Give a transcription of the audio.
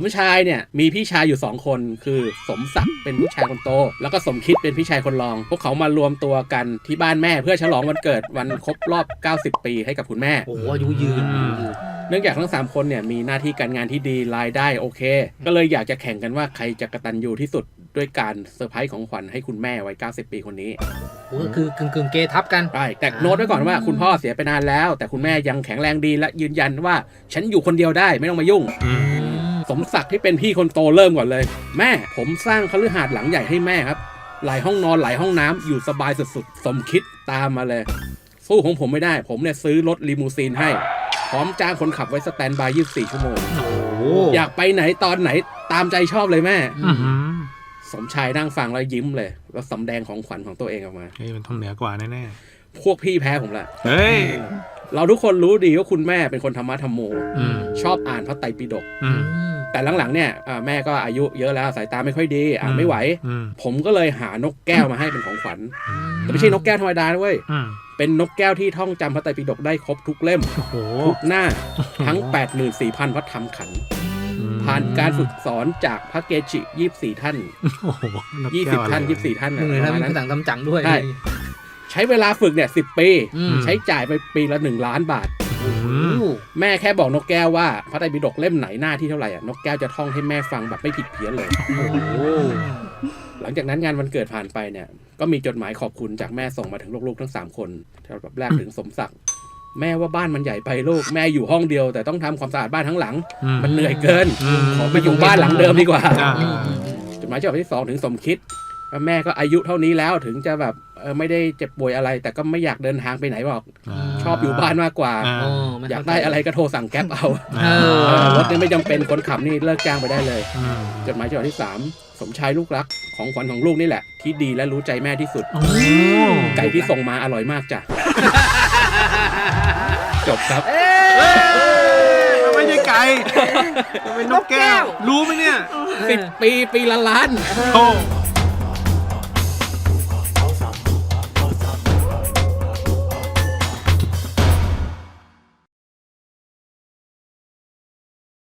มชายเนี่ยมีพี่ชายอยู่ 2 คนคือสมศักดิ์เป็นพี่ชายคนโต แล้วก็สมคิดเป็นพี่ชายคนรอง พวกเขามารวมตัวกันที่บ้านแม่เพื่อฉลองวันเกิดวันครบรอบ 90 ปีให้กับคุณแม่ โอ้โหอายุยืนอืมเนื่องจากทั้ง 3 คนเนี่ยมีหน้าที่การงานที่ดีรายได้โอเค ก็เลยอยากจะแข่งกันว่าใครจะกระตันยูที่สุดด้วยการเซอร์ไพรส์ของขวัญให้คุณแม่วัย 90 ปีคนนี้ โอ้โหก็คือกึ่งกึ่งๆเกทับกัน ใช่แต่โน้ตไว้ก่อนว่าคุณพ่อเสียไปนานแล้ว แต่คุณแม่ยังแข็งแรงดีและยืนยันว่า ฉันอยู่คนเดียวได้ไม่ต้องมายุ่ง อืม สมศักดิ์ที่เป็นพี่คนโตเริ่มก่อนเลย แม่ผมสร้างคฤหาสน์หลังใหญ่ให้แม่ครับ หลายห้องนอนหลายห้องน้ำอยู่สบายสุดๆ สมคิดตามมาเลย สู้ของผมไม่ได้ ผมเนี่ยซื้อรถลิมูซีนให้ พร้อมจ้างคนขับไว้สแตนบาย 24 ชั่วโมงโอ้โหอยากไปไหนตอนไหนตามใจชอบเลยแม่อื้อหือสมชายนั่งฟังแล้วยิ้มเลย แล้วสำแดงของขวัญของตัวเองออกมาเฮ้ยมันต้องเหนือกว่าแน่พวกพี่แพ้ผมละๆเฮ้ยเราทุกคนรู้ดีว่าคุณแม่เป็นคนธรรมะธรรมโมอืมชอบอ่านพระไตรปิฎกอืมอืม แต่หลังๆเนี่ยอ่าแม่ก็อายุเยอะแล้วสายตาไม่ค่อยดีอ่านไม่ไหวอืมผมก็เลยหานกแก้วมาให้เป็นของขวัญแต่ไม่ใช่นกแก้วธรรมดานะเว้ยอืมเป็นนกแก้วที่ท่องจำพระไตรปิฎกได้ครบทุกเล่มโอ้โหทุกหน้าทั้ง 84,000พระธรรมขันธ์อืมผ่านการฝึกสอนจากพระเกจิ24ท่านโอ้โหนกแก้ว20อะไรท่าน24ท่านเหน่ะนื่อยปแล้วระมาณมีนั้นสั่งทำจังด้วยใช่ใช้เวลาฝึกเนี่ย10ปีอืมใช้จ่ายไปปีละ1ล้านบาทอืโอ้มโห แม่แค่บอกนกแก้วว่า พระไตรปิฎกเล่มไหนหน้าที่เท่าไหร่อะนกแก้วจะท่องให้แม่ฟังแบบไม่ผิดเพี้ยนเลยโอ้โหหลังจากนั้นงานวันเกิดผ่านไปเนี่ย ก็มีจดหมายขอบคุณจากแม่ส่งมาถึงลูกๆทั้ง3คนฉบับแรกถึงสมศักดิ์แม่ว่าบ้านมันใหญ่ไปลูกแม่อยู่ห้องเดียว แต่ต้องทำความสะอาดบ้านทั้งหลัง มันเหนื่อยเกินอืมขอไปอยู่บ้านหลังเดิมดีกว่าอ่าอืมอืมอืมจดหมายฉบับที่สองถึงสมคิดว่าแม่ก็อายุเท่านี้แล้วถึงจะแบบเออ ไม่ได้เจ็บป่วยอะไร แต่ก็ไม่อยากเดินทางไปไหนบอก ชอบอยู่บ้านมากกว่าอ่าโอ้ม่อยากเข้ใจได้อะไรก็โทรสั่งแก๊ปเอาเออเออรถเนี่ยไม่จำเป็นคนขับนี่เลิกจ้างไปได้เลยอืมจดหมายฉบับที่ 3 สมชายลูกรักของขวัญของลูกนี่แหละ ที่ดีและรู้ใจแม่ที่สุดโอ้ไก่ที่ส่งมาอร่อยมากจ้ะ จบครับมันไม่ใช่ไก่มันเป็นนกแก้ว รู้ไหมเนี่ยสิบปีปีละล้านโอ้